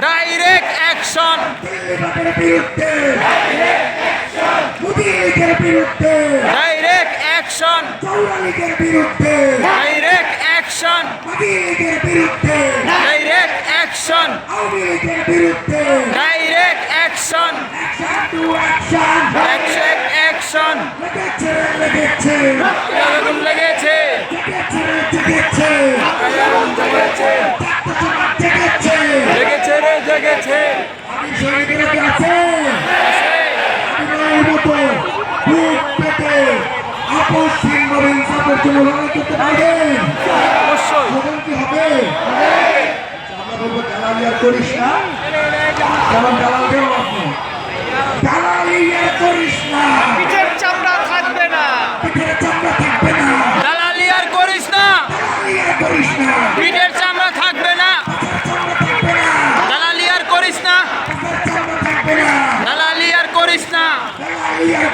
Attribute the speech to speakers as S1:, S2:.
S1: Direct action
S2: বিরুদ্ধে বিরুদ্ধে
S1: direct action
S2: বিরুদ্ধে
S1: ডাইরেক্ট অ্যাকশন
S2: বিরুদ্ধে
S1: ডাইরেক্ট অ্যাকশন
S2: বিরুদ্ধে
S1: ডাইরেক্ট অ্যাকশন
S2: অ্যাকশন অ্যাকশন লেগেছে লেগেছে
S1: লেগেছে জেগেছে গেছে।
S2: আমি শহীদের কি মতো বুক পেতে আপসহীনভাবে ইনসাফের জন্য লড়াই করতে পারবেন
S1: অবশ্যই।
S2: কি হবে আমরা বলব দালালি করিস না। কারণ দালাল